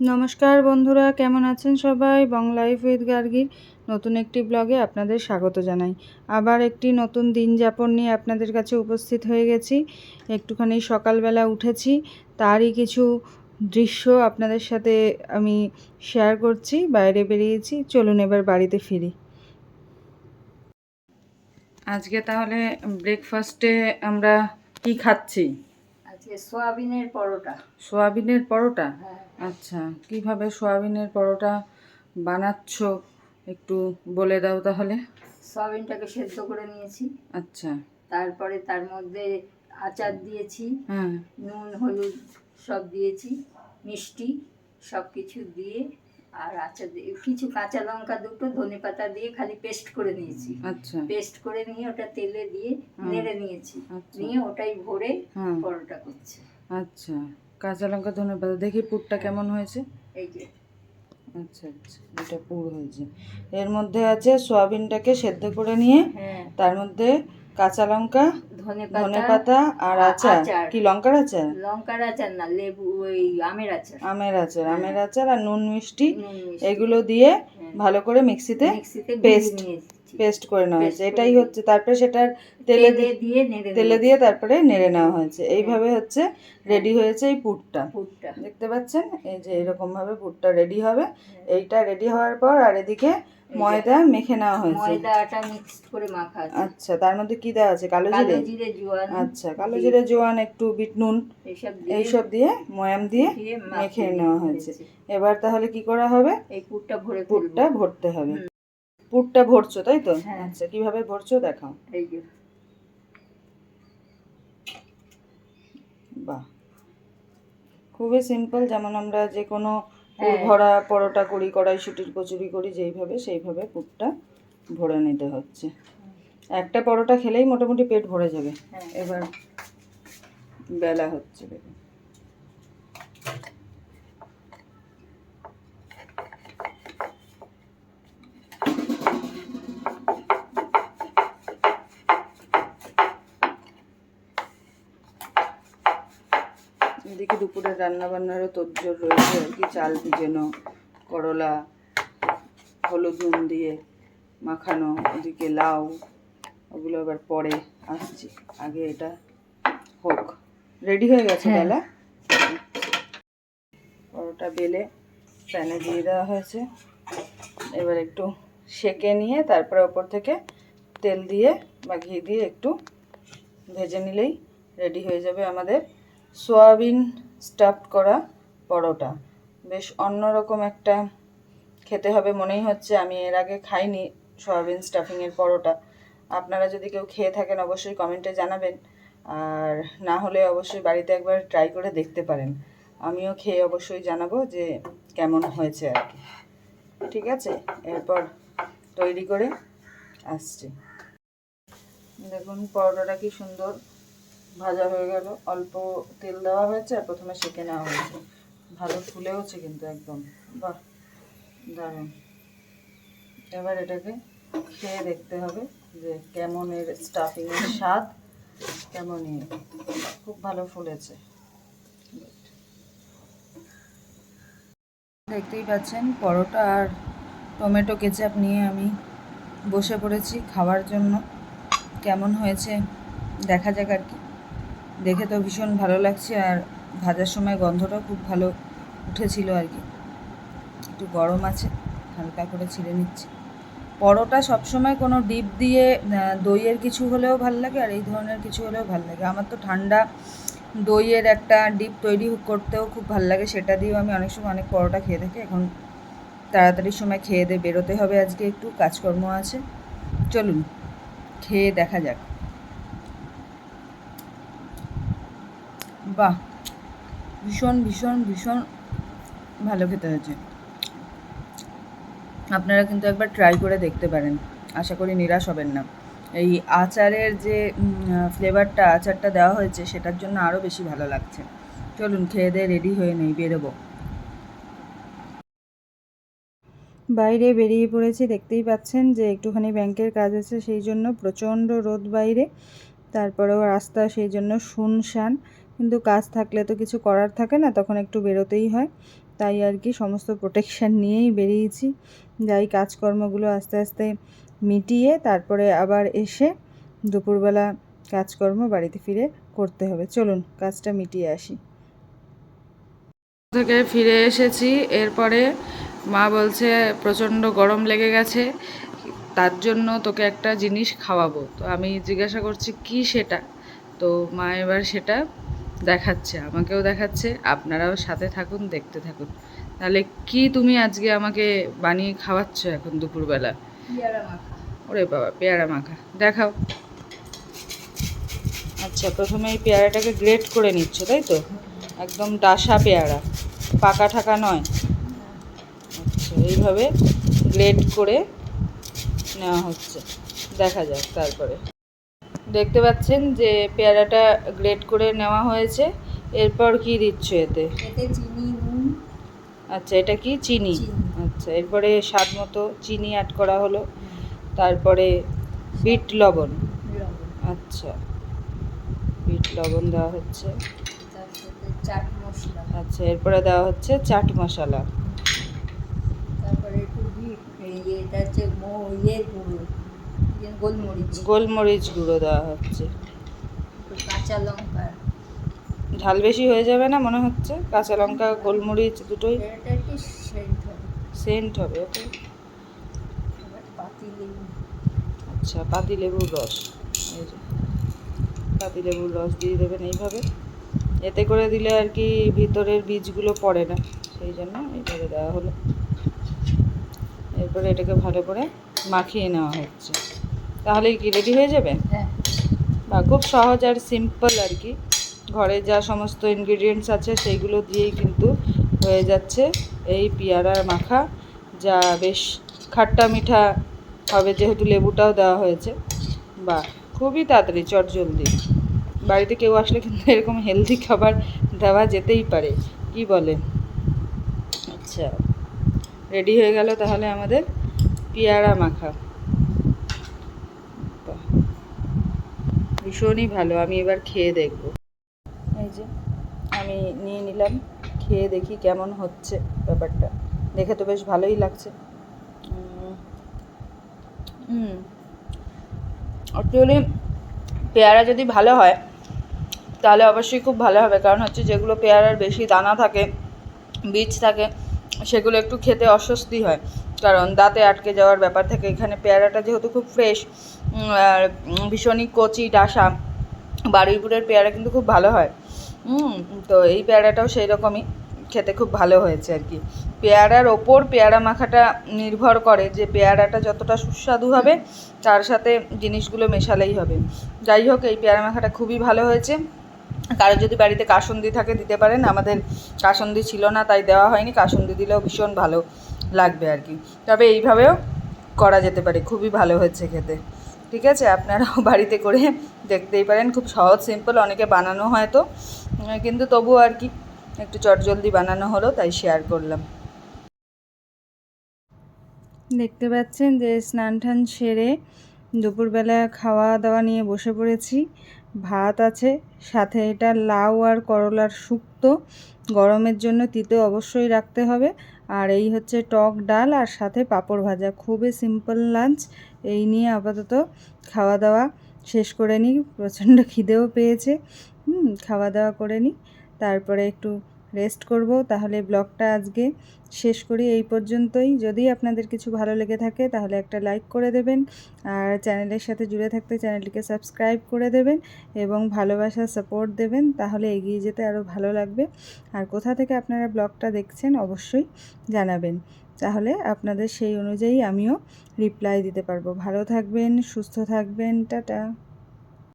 নমস্কার বন্ধুরা, কেমন আছেন সবাই? বং লাইফ উইথ গার্গির নতুন একটি ব্লগে আপনাদের স্বাগত জানাই। আবার একটি নতুন দিন যাপন নিয়ে আপনাদের কাছে উপস্থিত হয়ে গেছি। একটুখানি সকালবেলা উঠেছি, তারই কিছু দৃশ্য আপনাদের সাথে আমি শেয়ার করছি, বাইরে বেরিয়েছি। চলুন এবার বাড়িতে ফিরি। আজকে তাহলে ব্রেকফাস্টে আমরা কি খাচ্ছি? সোয়াবিনের পরোটা। সোয়াবিনের পরোটা? হ্যাঁ। আচ্ছা কীভাবে সোয়াবিনের পরোটা বানাচ্ছ একটু বলে দাও তাহলে। সোয়াবিনটাকে সেদ্ধ করে নিয়েছি। আচ্ছা। তারপরে তার মধ্যে আচার দিয়েছি। হ্যাঁ। নুন হলুদ সব দিয়েছি। মিষ্টি সব কিছু দিয়ে আর আচ্ছা কিছু কাঁচা লঙ্কা দুটো ধনে পাতা দিয়ে খালি পেস্ট করে নিয়েছি। আচ্ছা। পেস্ট করে নিয়ে ওটা তেলে দিয়ে নেড়ে নিয়েছি। আচ্ছা। নিয়ে ওটাই ভরে হ্যাঁ পরোটা করছি। আচ্ছা। কাঁচা লঙ্কা ধনে পাতা দেখি পুরটা কেমন হয়েছে? এই যে। আচ্ছা আচ্ছা এটা পুর হয়েছে। এর মধ্যে আছে সোয়াবিনটাকে সেদ্ধ করে নিয়ে হ্যাঁ। তার মধ্যে কাঁচা লঙ্কা ধনে পাতা আর আচার। কি লঙ্কার আচার? লঙ্কার আচার না লেবু ওই আমের আচার। আমের আচার আমের আচার আর নুন মিষ্টি এগুলো দিয়ে হ্যাঁ। ভালো করে মিক্সিতে পেস্ট পেস্ট করে নেওয়া হয়েছে। এটাই হচ্ছে তারপরে সেটার তেলে দিয়ে তেলে দিয়ে তারপরে নেড়ে নেওয়া হয়েছে। এইভাবে হচ্ছে রেডি হয়েছে এই পুরটা। পুরটা। দেখতে পাচ্ছেন? এই যে এরকম ভাবে পুরটা রেডি হবে। এইটা রেডি হওয়ার পর আর এদিকে ময়দা মেখে নেওয়া হয়েছে। ময়দা আটা মিক্সড করে মাখা আছে। আচ্ছা তার মধ্যে কি দেওয়া আছে? কালো জিরে কালো জিরে? জোয়ান। আচ্ছা কালো জিরে জোয়ান একটু বিট নুন। এইসব দিয়ে এইসব দিয়ে ময়াম দিয়ে দিয়ে মেখে নেওয়া হয়েছে। এবার তাহলে কি করা হবে? এই পুরটা ভরে পুরটা ভরতে হবে। পুরটা ভরছো তাই তো? হ্যাঁ। আচ্ছা কীভাবে ভরছো দেখাও। এই যে। বাহ। খুবই সিম্পল যেমন আমরা যে কোনো পুর হ্যাঁ। ভরা পরোটা করি কড়াইশুটির কচুরি করি যেইভাবে সেইভাবে পুরটা ভরে নিতে হচ্ছে একটা পরোটা খেলেই মোটামুটি পেট ভরে যাবে হ্যাঁ। এবার বেলা হচ্ছে দেখুন। এদিকে দুপুরে রান্না বান্নারও তোজ্জোর রয়েছে আর কি চাল ভিজানো করলা হলুদ নুন দিয়ে মাখানো ওদিকে লাউ ওগুলো আবার পরে আসছি। আগে এটা হোক। রেডি হয়ে গেছে হ্যাঁ। বেলা? পরোটা বেলে প্যানে দিয়ে দেওয়া হয়েছে। এবার একটু সেকে নিয়ে তারপরে ওপর থেকে তেল দিয়ে বা ঘি দিয়ে একটু ভেজে নিলেই রেডি হয়ে যাবে আমাদের সোয়াবিন স্টাফড করা পরোটা। বেশ অন্যরকম একটা খেতে হবে মনেই হচ্ছে, আমি এর আগে খাইনি সয়াবিন স্টাফিংয়ের পরোটা। আপনারা যদি কেউ খেয়ে থাকেন অবশ্যই কমেন্টে জানাবেন, আর না হলে অবশ্যই বাড়িতে একবার ট্রাই করে দেখতে পারেন। আমিও খেয়ে অবশ্যই জানাব যে কেমন হয়েছে আর কি। ঠিক আছে? এরপর তৈরি করে আসছি। দেখুন, পরোটাটা কি সুন্দর। ভাজা হয়ে গেল। অল্প তেল দেওয়া হয়েছে আর প্রথমে সেঁকে নেওয়া হয়েছে। ভালো ফুলেওছে কিন্তু একদম। বাহ, দারুণ। এবার এটাকে খেয়ে দেখতে হবে যে কেমন এর স্টাফিংয়ের স্বাদ কেমন এর খুব ভালো ফুলেছে। দেখতেই পাচ্ছেন, পরোটা আর টমেটো কেচাপ নিয়ে আমি বসে পড়েছি খাওয়ার জন্য। কেমন হয়েছে, দেখা যাক আর কি। দেখে তো ভীষণ ভালো লাগছে আর ভাজার সময় গন্ধটাও খুব ভালো উঠেছিল আর কি। একটু গরম আছে, হালকা করে ছিঁড়ে নিচ্ছি। পরোটা সবসময় কোনো ডিপ দিয়ে দইয়ের কিছু হলেও ভালো লাগে আর এই ধরনের কিছু হলেও ভালো লাগে। আমার তো ঠান্ডা দইয়ের একটা ডিপ তৈরি করতেও খুব ভালো লাগে, সেটা দিয়েও আমি অনেক সময় অনেক পরোটা খেয়ে থাকি। এখন তাড়াতাড়ি সময় খেয়ে দিয়ে বেরোতে হবে আজকে, একটু কাজকর্ম আছে। চলুন, খেয়ে দেখা যাক। বাহ, ভীষণ ভীষণ ভীষণ ভালো খেতে হয়েছে। আপনারা কিন্তু একবার ট্রাই করে দেখতে পারেন। আশা করি নিরাশ হবেন না। এই আচারের যে ফ্লেভারটা আচারটা দেওয়া হয়েছে, সেটার জন্য আরও বেশি ভালো লাগছে। চলুন, খেয়ে দিয়ে রেডি হয়ে নেই বেরোবো বাইরে বেরিয়ে পড়েছি, দেখতেই পাচ্ছেন যে একটুখানি ব্যাংকের কাজ আছে, সেই জন্য প্রচণ্ড রোদ বাইরে। তারপরেও রাস্তা, সেই জন্য শুনশান। কিন্তু কাজ থাকলে তো কিছু করার থাকে না, তখন একটু বেরোতেই হয়। তাই আর কি সমস্ত প্রোটেকশান নিয়েই বেরিয়েছি। যাই কাজকর্মগুলো আস্তে আস্তে মিটিয়ে তারপরে আবার এসে দুপুরবেলা কাজকর্ম বাড়িতে ফিরে করতে হবে। চলুন, কাজটা মিটিয়ে আসি। থেকে ফিরে এসেছি। এরপরে মা বলছে, প্রচণ্ড গরম লেগে গেছে, তার জন্য তোকে একটা জিনিস খাওয়াবো। তো আমি জিজ্ঞাসা করছি, কি সেটা? তো মা এবার সেটা দেখাচ্ছে আমাকেও দেখাচ্ছে আপনারাও সাথে থাকুন দেখতে থাকুন। তাহলে কি তুমি আজকে আমাকে বানিয়ে খাওয়াচ্ছ এখন দুপুরবেলা? পেয়ারা মাখা। ওরে বাবা পেয়ারা মাখা। দেখাও। আচ্ছা প্রথমে এই পেয়ারাটাকে গ্রেট করে নিচ্ছ তাই তো? একদম ডাসা পেয়ারা পাকা ঠাকা নয়। আচ্ছা এইভাবে গ্রেট করে নেওয়া হচ্ছে। দেখা যাক তারপরে। দেখতে পাচ্ছেন যে পেয়ারাটা গ্রেট করে নেওয়া হয়েছে। এরপর কি দিচ্ছ এতে? এতে চিনি নুন। আচ্ছা এটা কি? চিনি। আচ্ছা এরপরে স্বাদ মতো চিনি অ্যাড করা হলো। তারপরে বিট লবণ। লবণ আচ্ছা বিট লবণ দেওয়া হচ্ছে। চাট মশলা। আচ্ছা এরপরে দেওয়া হচ্ছে চাট মশলা। তারপরে একটু বিট এটা হচ্ছে ইয়ে গুঁড়ো। গোলমরিচ। গোলমরিচ গুঁড়ো দেওয়া হচ্ছে। কাঁচা লঙ্কা। ঝাল বেশি হয়ে যাবে না মনে হচ্ছে? কাঁচা লঙ্কা গোলমরিচ দুটোই সেন্ট হবে। সেন্ট হবে ওকে। আচ্ছা পাতি লেবুর রস। এই যে পাতি লেবুর রস দিয়ে দেবেন এইভাবে। এতে করে দিলে আর কি ভিতরের বীজগুলো পড়ে না সেই জন্য এইভাবে দেওয়া হলো। এরপরে এটাকে ভালো করে মাখিয়ে নেওয়া হচ্ছে। তাহলেই কি রেডি হয়ে যাবে? হ্যাঁ। বা খুব সহজ আর সিম্পল আর কি। ঘরে যা সমস্ত ইনগ্রিডিয়েন্টস আছে সেইগুলো দিয়েই কিন্তু হয়ে যাচ্ছে এই পেয়ারার মাখা। যা বেশ খাট্টা মিঠা হবে যেহেতু লেবুটাও দেওয়া হয়েছে। বা খুবই তাড়াতাড়ি চটজলদি বাড়িতে কেউ আসলে কিন্তু এরকম হেলদি খাবার দেওয়া যেতেই পারে। কি বলেন? আচ্ছা রেডি হয়ে গেল তাহলে আমাদের পেয়ারা মাখা। ভীষণই ভালো। আমি এবার খেয়ে দেখব। এই যে, আমি নিয়ে নিলাম। খেয়ে দেখি কেমন হচ্ছে ব্যাপারটা। দেখে তো বেশ ভালোই লাগছে। হুম। অ্যাকচুয়ালি পেয়ারা যদি ভালো হয়, তাহলে অবশ্যই খুব ভালো হবে। কারণ হচ্ছে যেগুলো পেয়ারার বেশি দানা থাকে, বীজ থাকে, সেগুলো একটু খেতে অস্বস্তি হয়। কারণ দাঁতে আটকে যাওয়ার ব্যাপার থাকে এখানে পেয়ারাটা যেহেতু খুব ফ্রেশ আর ভীষণই কচি ডাসা, বারুইপুরের পেয়ারা কিন্তু খুব ভালো হয়। তো এই পেয়ারাটাও সেই রকমই, খেতে খুব ভালো হয়েছে আর কি। পেয়ারার ওপর পেয়ারা মাখাটা নির্ভর করে যে পেয়ারাটা যতটা সুস্বাদু হবে, তার সাথে জিনিসগুলো মেশালেই হবে। যাই হোক, এই পেয়ারা মাখাটা খুবই ভালো হয়েছে। কারও যদি বাড়িতে কাসন্দি থাকে দিতে পারেন, আমাদের কাসন্দি ছিল না, তাই দেওয়া হয়নি। কাসন্দি দিলেও ভীষণ ভালো। লাগবে আর কি। তবে এইভাবেও করা যেতে পারে, খুবই ভালো হয়েছে খেতে। ঠিক আছে, আপনারাও বাড়িতে করে দেখতেই পারেন, খুব সহজ সিম্পল অনেকে বানানো হয় তো। কিন্তু তবুও আর কি, একটু চটজলদি বানানো হলো, তাই শেয়ার করলাম। দেখতে পাচ্ছেন যে স্নান টান সেরে দুপুরবেলা খাওয়া দাওয়া নিয়ে বসে পড়েছি। ভাত আছে, সাথে এটা লাউ আর করলার শুক্তো। গরমের জন্য তিতে অবশ্যই রাখতে হবে। আর এই হচ্ছে টক ডাল আর সাথে পাঁপড় ভাজা। খুবই সিম্পল লাঞ্চ এই নিয়ে আপাতত খাওয়া দাওয়া শেষ করে নিই। প্রচণ্ড খিদেও পেয়েছে। হুম খাওয়া দাওয়া করে নিই। তারপরে একটু রেস্ট করব, তাহলে ব্লগটা আজকে শেষ করি এই পর্যন্তই। যদি আপনাদের কিছু ভালো লেগে থাকে, তাহলে একটা লাইক করে দেবেন। আর চ্যানেলের সাথে জুড়ে থাকতে চ্যানেলটিকে সাবস্ক্রাইব করে দেবেন এবং ভালোবাসা সাপোর্ট দেবেন, তাহলে এগিয়ে যেতে আরও ভালো লাগবে। আর কোথা থেকে আপনারা ব্লগটা দেখছেন, অবশ্যই জানাবেন। তাহলে আপনাদের সেই অনুযায়ী আমিও রিপ্লাই দিতে পারব। ভালো থাকবেন, সুস্থ থাকবেন, টাটা।